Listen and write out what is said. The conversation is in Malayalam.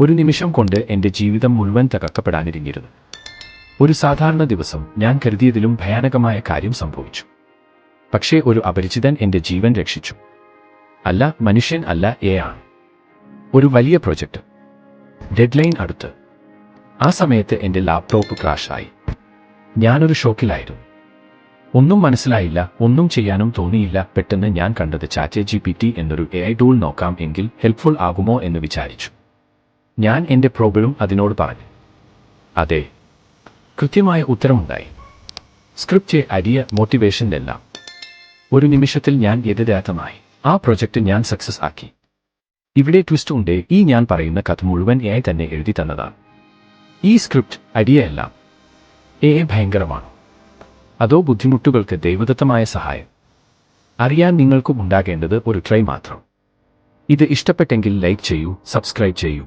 ഒരു നിമിഷം കൊണ്ട് എന്റെ ജീവിതം മുഴുവൻ തകർക്കപ്പെടാനിരിഞ്ഞിരുന്നു ഒരു സാധാരണ ദിവസം ഞാൻ കരുതിയതിലും ഭയാനകമായ കാര്യം സംഭവിച്ചു. പക്ഷേ ഒരു അപരിചിതൻ എന്റെ ജീവൻ രക്ഷിച്ചു. അല്ല മനുഷ്യൻ അല്ല എ ആണ്. ഒരു വലിയ പ്രൊജക്ട്. ഡെഡ്ലൈൻ അടുത്ത്. ആ സമയത്ത് എന്റെ ലാപ്ടോപ്പ് ക്രാഷായി. ഞാനൊരു ഷോക്കിലായിരുന്നു. ഒന്നും മനസ്സിലായില്ല ഒന്നും ചെയ്യാനും തോന്നിയില്ല പെട്ടെന്ന് ഞാൻ കണ്ടത് ചാറ്റേ ജി പി ടി എന്നൊരു എ ഐ ടൂൾ നോക്കാം എങ്കിൽ ഹെൽപ്ഫുൾ ആകുമോ എന്ന് വിചാരിച്ചു. ഞാൻ എന്റെ പ്രോബ്ലം അതിനോട് പറഞ്ഞു. അതെ കൃത്യമായ ഉത്തരമുണ്ടായി. സ്ക്രിപ്റ്റ് അരിയ മോട്ടിവേഷൻ എല്ലാം. ഒരു നിമിഷത്തിൽ ഞാൻ യഥാർത്ഥമായി ആ പ്രൊജക്ട് ഞാൻ സക്സസ് ആക്കി. ഇവിടെ ട്വിസ്റ്റ് ഉണ്ട് ഈ ഞാൻ പറയുന്ന കഥ മുഴുവൻ എ തന്നെ എഴുതി തന്നതാണ്. ഈ സ്ക്രിപ്റ്റ് ഐഡിയ എല്ലാം എ ഭയങ്കരമാണ്. അതോ ബുദ്ധിമുട്ടുകൾക്ക് ദൈവദത്തമായ സഹായം. അറിയാൻ നിങ്ങൾക്കും ഉണ്ടാകേണ്ടത് ഒരു ട്രൈ മാത്രം. ഇത് ഇഷ്ടപ്പെട്ടെങ്കിൽ ലൈക്ക് ചെയ്യൂ സബ്സ്ക്രൈബ് ചെയ്യൂ.